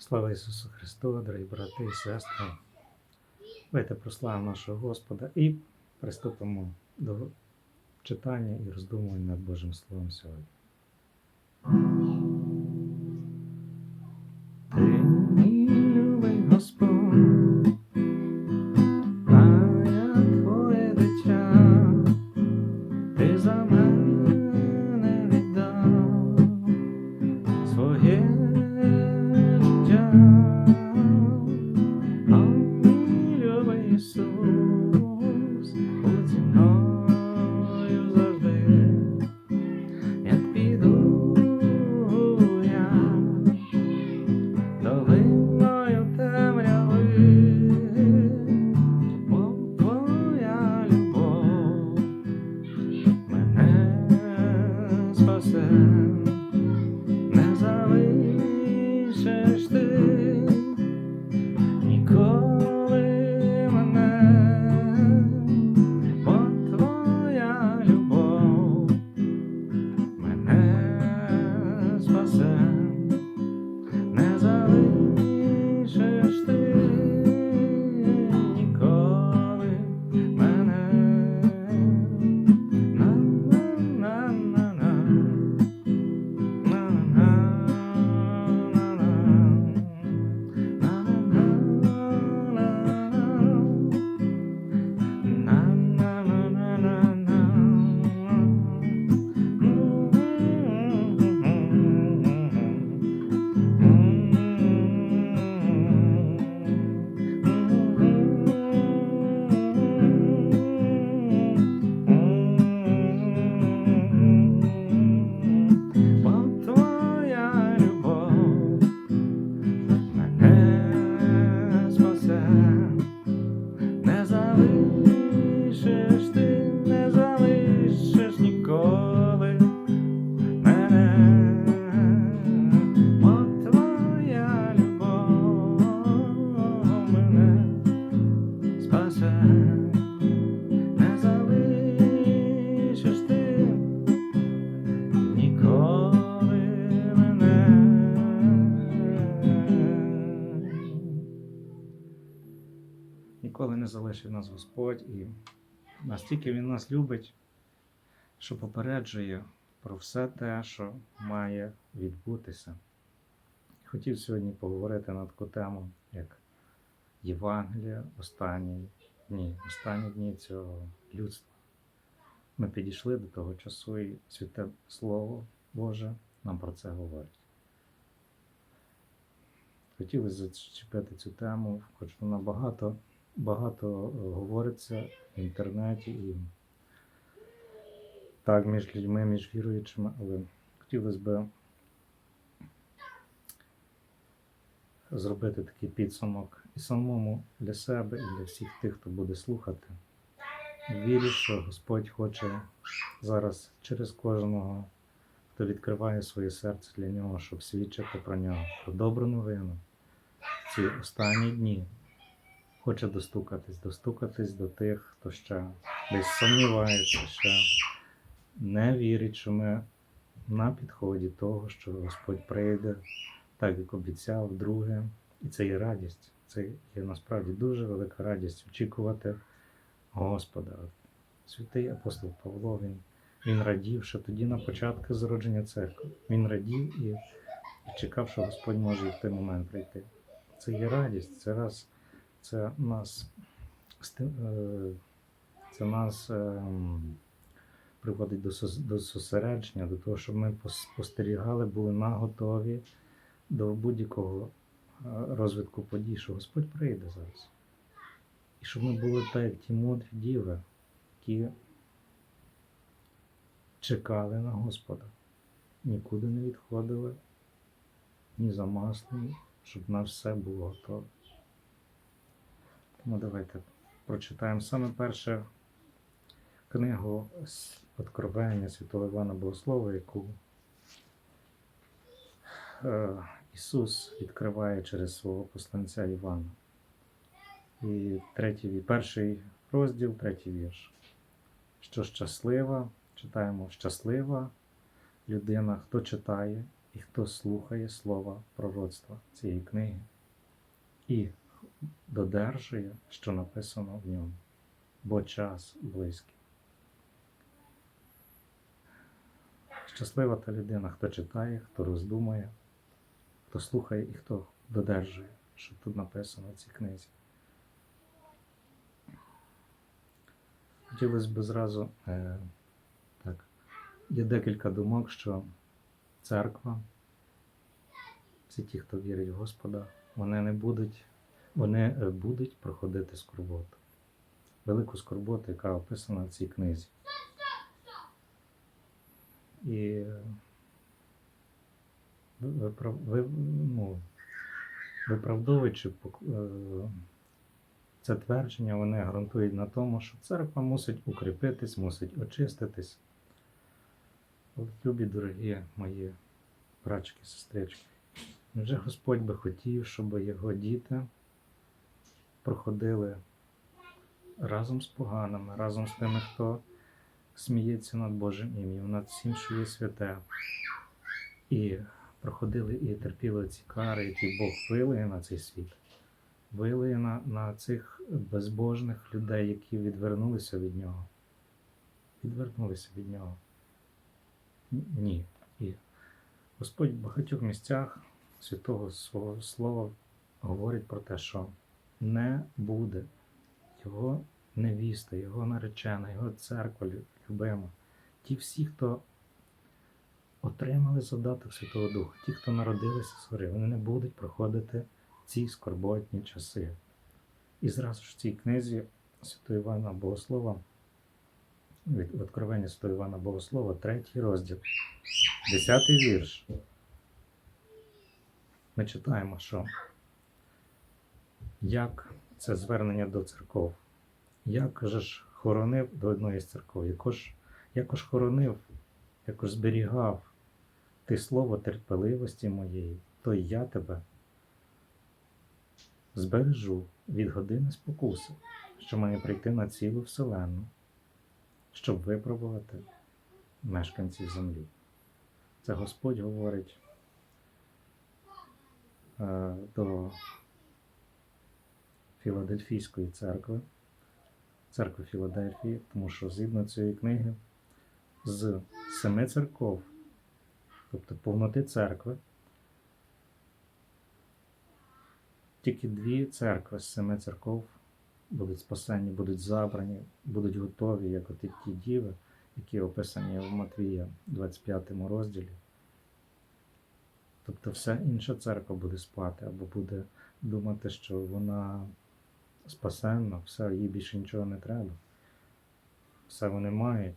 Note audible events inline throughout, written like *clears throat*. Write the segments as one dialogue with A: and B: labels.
A: Слава Ісусу Христу, дорогі брати і сестри. Давайте прославимо нашого Господа і приступимо до читання і роздумувань над Божим Словом сьогодні. Господь і настільки Він нас любить, що попереджує про все те, що має відбутися. Хотів сьогодні поговорити на таку тему, як Євангелія останні дні, останні дні цього людства. Ми підійшли до того часу, і святе Слово Боже нам про це говорить. Хотілося зачепити цю тему, хоч вона багато, багато е, говориться в інтернеті і так між людьми, між віруючими, але хотілося б зробити такий підсумок і самому для себе, і для всіх тих, хто буде слухати. Вірю, що Господь хоче зараз через кожного, хто відкриває своє серце для нього, щоб свідчити про нього, про добру новину. Ці останні дні хоче достукатись, достукатись до тих, хто ще десь сумнівається, ще не вірить, що ми на підході того, що Господь прийде, так як обіцяв, друге. І це є радість. Це є насправді дуже велика радість очікувати. Господа. Святий апостол Павло, він, він радів, що тоді на початку зародження церкви. Він радів і, і чекав, що Господь може в той момент прийти. Це є радість, це раз, це нас, е, це нас ем, приводить до, зосередження, до того, щоб ми спостерігали, були наготові до будь-якого е, розвитку подій, що Господь прийде зараз. І щоб ми були так, як ті мудрі діви, які чекали на Господа, нікуди не відходили, ні за маслом, щоб на все було готове. Тому давайте прочитаємо саме перше книгу Откровення Святого Івана Богослова, яку е, Ісус відкриває через свого посланця Івана. І третій, перший розділ, третій вірш. Що щаслива, читаємо щаслива людина, хто читає і хто слухає слова пророцтва цієї книги і додержує, що написано в ньому, бо час близький. Щаслива та людина, хто читає, хто роздумує, хто слухає і хто додержує, що тут написано в цій книзі. Хотілося б зразу, е, так, є декілька думок, що церква, всі ті, хто вірить в Господа, вони не будуть, вони е, будуть проходити скорботу. Велику скорботу, яка описана в цій книзі. І е, ну, виправдовуючи е, це твердження, вони ґрунтують на тому, що церква мусить укріпитись, мусить очиститись. Любі дорогі мої братчики, сестрички, вже Господь би хотів, щоб його діти проходили разом з поганими, разом з тими, хто сміється над Божим ім'ям, над всім, що є святе. І проходили і терпіли ці кари, які Бог вилиє на цей світ. Вилиє на, на цих безбожних людей, які відвернулися від нього. Відвернулися від нього. Ні. І Господь в багатьох місцях святого свого слова говорить про те, що не буде його невіста, його наречена, його церква любима. Ті всі, хто отримали задаток Святого Духа, ті, хто народилися згори, вони не будуть проходити ці скорботні часи. І зразу ж в цій книзі Святого Івана Богослова, від Откровення Святого Івана Богослова, третій розділ, десятий вірш. Ми читаємо, що як це звернення до церков, як же ж хоронив до одної з церков, якож, якож хоронив, якож зберігав? Ти слово терпеливості моєї, то й я тебе збережу від години спокуси, що має прийти на цілу вселенну, щоб випробувати мешканців землі. Це Господь говорить е, до Філадельфійської церкви, церкви Філадельфії, тому що згідно цієї книги з семи церков, тобто повноти церкви, тільки дві церкви з семи церков будуть спасені, будуть забрані, будуть готові, як от і ті діви, які описані в Матвія 25 розділі. Тобто вся інша церква буде спати або буде думати, що вона спасенна, все, їй більше нічого не треба. Все вони мають.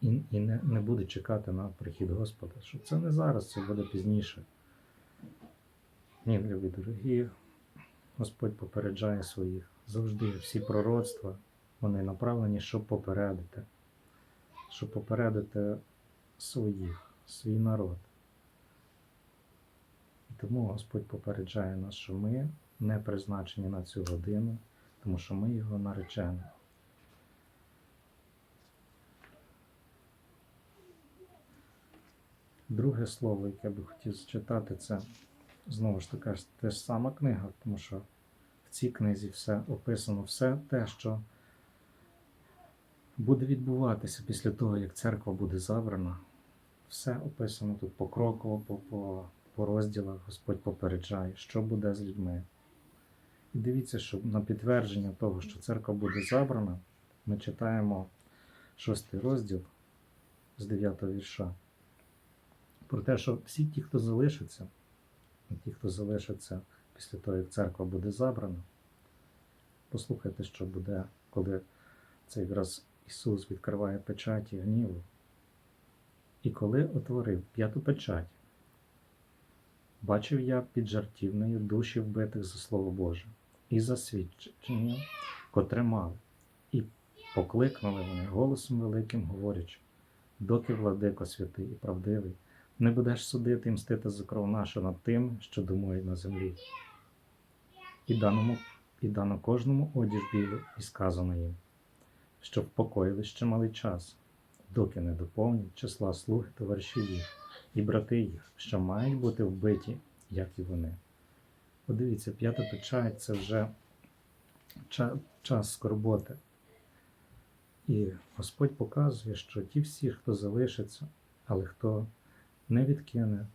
A: І, і не, не будуть чекати на прихід Господа. Що це не зараз, це буде пізніше. Ні, любі дорогі, Господь попереджає своїх. Завжди всі пророцтва, вони направлені, щоб попередити, щоб попередити своїх, свій народ. І тому Господь попереджає нас, що ми не призначені на цю годину, тому що ми його наречені. Друге слово, яке би хотів зачитати, це знову ж таки те ж сама книга, тому що в цій книзі все описано, все те, що буде відбуватися після того, як церква буде забрана. Все описано тут покроково, по, по, по розділах Господь попереджає, що буде з людьми. І дивіться, що на підтвердження того, що церква буде забрана, ми читаємо шостий розділ з 9 вірша. Про те, що всі ті, хто залишиться, ті, хто залишиться після того, як церква буде забрана, послухайте, що буде, коли це якраз Ісус відкриває печаті гніву. І коли отворив п'яту печать, бачив я під жартівнею душі вбитих за Слово Боже і за свідчення, котре мали, і покликнули вони голосом великим, говорячи, доки владико святий і правдивий, не будеш судити і мстити за кров нашу над тим, що думають на землі. І даному, і дано кожному одіж білу, і сказано їм, щоб впокоїли ще малий час, доки не доповнять числа слуг товаришів їх, і брати їх, що мають бути вбиті, як і вони. Подивіться, п'ята печать це вже час скорботи. І Господь показує, що ті всі, хто залишиться, але хто не відкине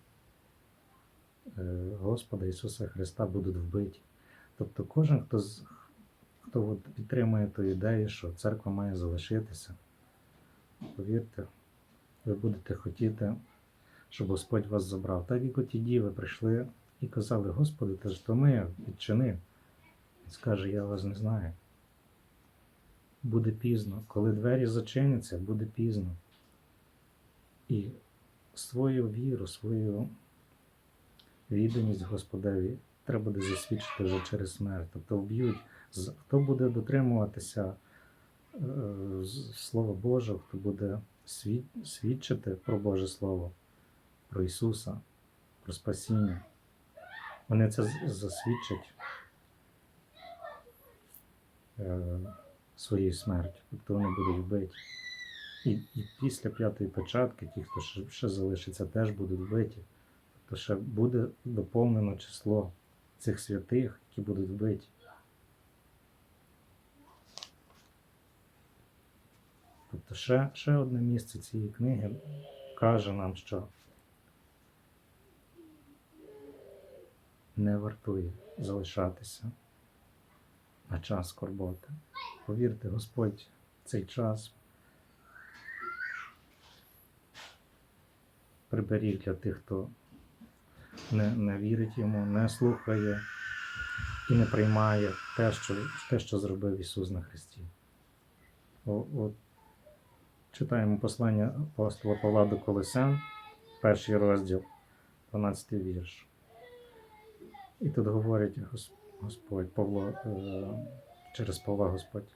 A: е, Господа Ісуса Христа, будуть вбиті. Тобто кожен, хто, хто от підтримує ту ідею, що церква має залишитися, повірте, ви будете хотіти, щоб Господь вас забрав. Так як оті діви прийшли і казали, Господи, ти ж ми, відчини. Він скаже, я вас не знаю. Буде пізно. Коли двері зачиняться, буде пізно. І свою віру, свою відданість Господеві треба буде засвідчити вже через смерть. Тобто вб'ють, хто буде дотримуватися е, Слова Божого, хто буде свідчити про Боже Слово, про Ісуса, про спасіння. Вони це засвідчать е, своєю смертю, тобто вони будуть вбиті. І, і після п'ятої печатки, ті, хто ще, ще залишиться, теж будуть вбиті. Тобто ще буде доповнено число цих святих, які будуть вбиті. Тобто ще, ще одне місце цієї книги каже нам, що не вартує залишатися на час скорботи. Повірте, Господь цей час приберіг для тих, хто не, не вірить йому, не слухає і не приймає те, що, те, що зробив Ісус на Христі. О, от, читаємо послання апостола Павла до Колосян, перший розділ, 12 вірш. І тут говорить Господь Павло е, через Павла Господь,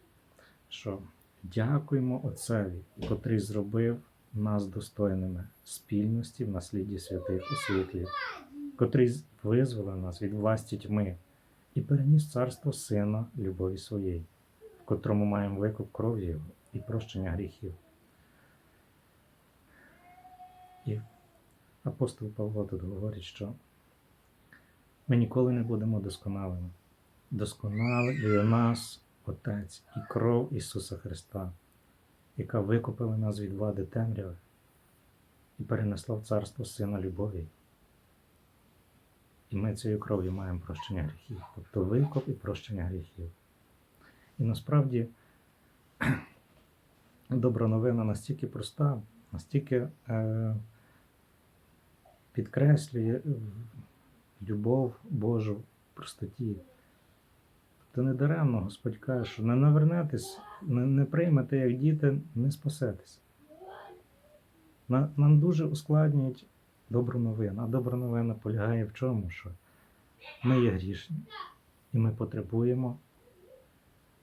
A: що дякуємо Отцеві, котрий зробив нас достойними спільності в наслідді святих у світлі, котрий визволив нас від власті тьми і переніс царство Сина любові своєї, в котрому маємо викуп кров'ю Його і прощення гріхів. І апостол Павло тут говорить, що ми ніколи не будемо досконалими. Досконалий нас Отець і кров Ісуса Христа, яка викупила нас від влади темряви і перенесла в царство Сина любові. І ми цією кров'ю маємо прощення гріхів, тобто викуп і прощення гріхів. І насправді *clears throat* добра новина настільки проста, настільки е, підкреслює любов Божу в простоті. То не даремно Господь каже, що не навернетесь, не, не приймете як діти, не спасетесь. На, нам дуже ускладнюють добру новину. А добра новина полягає в чому? Що ми є грішні, і ми потребуємо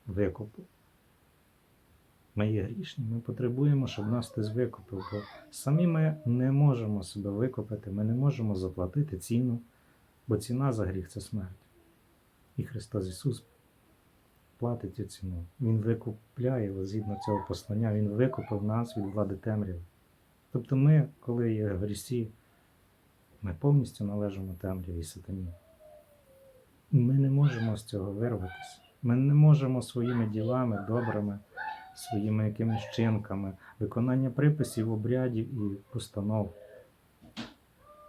A: викупу. Ми є грішні, ми потребуємо, щоб нас хтось викупив, бо самі ми не можемо себе викупити, ми не можемо заплатити ціну, бо ціна за гріх це смерть. І Христос Ісус платить цю ціну. Він викупляє згідно цього послання, Він викупив нас від влади темряви. Тобто ми, коли є в грісі, ми повністю належимо темряві і сатані. Ми не можемо з цього вирватися. Ми не можемо своїми ділами, добрими, своїми якимись вчинками, виконання приписів, обрядів і постанов.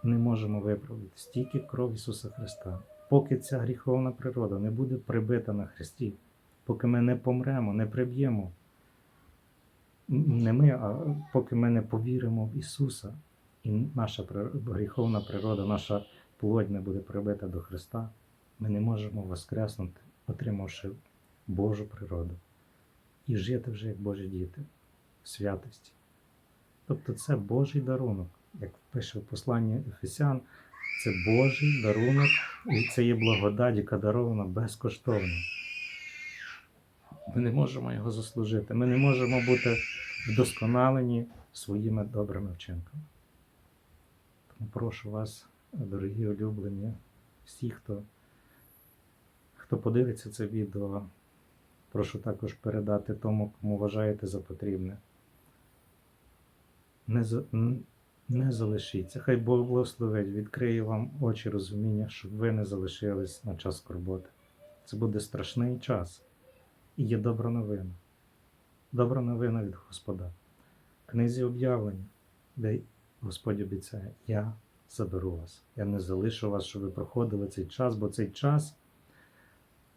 A: Не можемо виправитись тільки кров Ісуса Христа. Поки ця гріховна природа не буде прибита на Христі, поки ми не помремо, не приб'ємо. Не ми, а поки ми не повіримо в Ісуса, і наша гріховна природа, наша плоть не буде прибита до Христа, ми не можемо воскреснути, отримавши Божу природу і жити вже як Божі діти в святості. Тобто це Божий дарунок, як пише в посланні Ефесян, це Божий дарунок, і це є благодать, яка дарована безкоштовно. Ми не можемо його заслужити. Ми не можемо бути вдосконалені своїми добрими вчинками. Тому прошу вас, дорогі улюблені, всі, хто, хто подивиться це відео, прошу також передати тому, кому вважаєте за потрібне. Не, Не залишіться. Хай Бог благословить, відкриє вам очі розуміння, щоб ви не залишились на час скорботи. Це буде страшний час. І є добра новина. Добра новина від Господа. В книзі об'явлення, де Господь обіцяє, я заберу вас. Я не залишу вас, щоб ви проходили цей час, бо цей час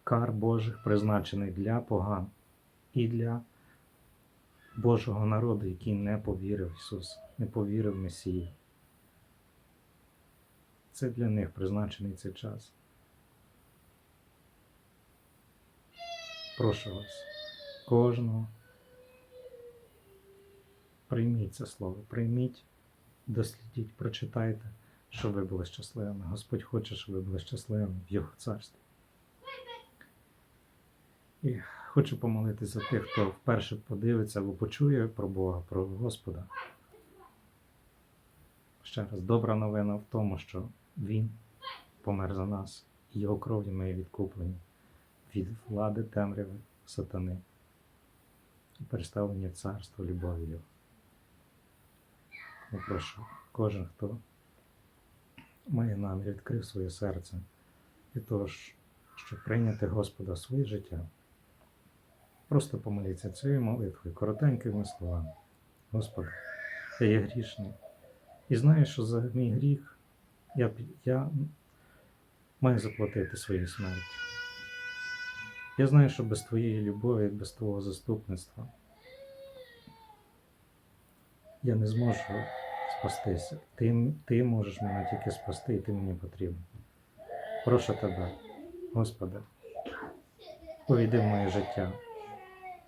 A: кар Божих призначений для поган і для Божого народу, який не повірив в Ісуса, не повірив в Месію. Це для них призначений цей час. Прошу вас, кожного, прийміть це слово, прийміть, дослідіть, прочитайте, щоб ви були щасливими. Господь хоче, щоб ви були щасливими в Його царстві. І хочу помолитися за тих, хто вперше подивиться або почує про Бога, про Господа. Ще раз, добра новина в тому, що Він помер за нас, і Його кров'ю ми відкуплені від влади темряви сатани і переставлені в царство любові. Я прошу, кожен, хто має намір, відкрив своє серце для того, щоб прийняти Господа в своє життя. Просто помоліться цією молитвою, коротенькими словами. Господи, я є грішний. І знаю, що за мій гріх я, я маю заплатити своєю смертю. Я знаю, що без Твоєї любові, без Твого заступництва я не зможу спастися. Ти, ти можеш мене тільки спасти, і ти мені потрібен. Прошу тебе, Господи, увійди в моє життя,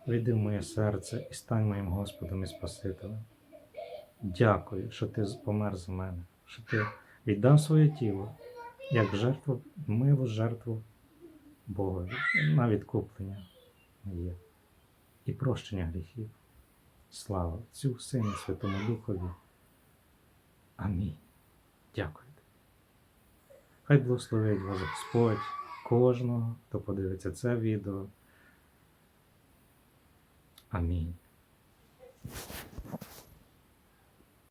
A: увійди в моє серце і стань моїм Господом і Спасителем. Дякую, що ти помер за мене, що ти віддав своє тіло як жертву, милу жертву Богові на відкуплення моє і прощення гріхів. Слава Отцю, Сину, Святому Духові. Амінь. Дякую. Хай благословить вас Господь, кожного, хто подивиться це відео. Амінь.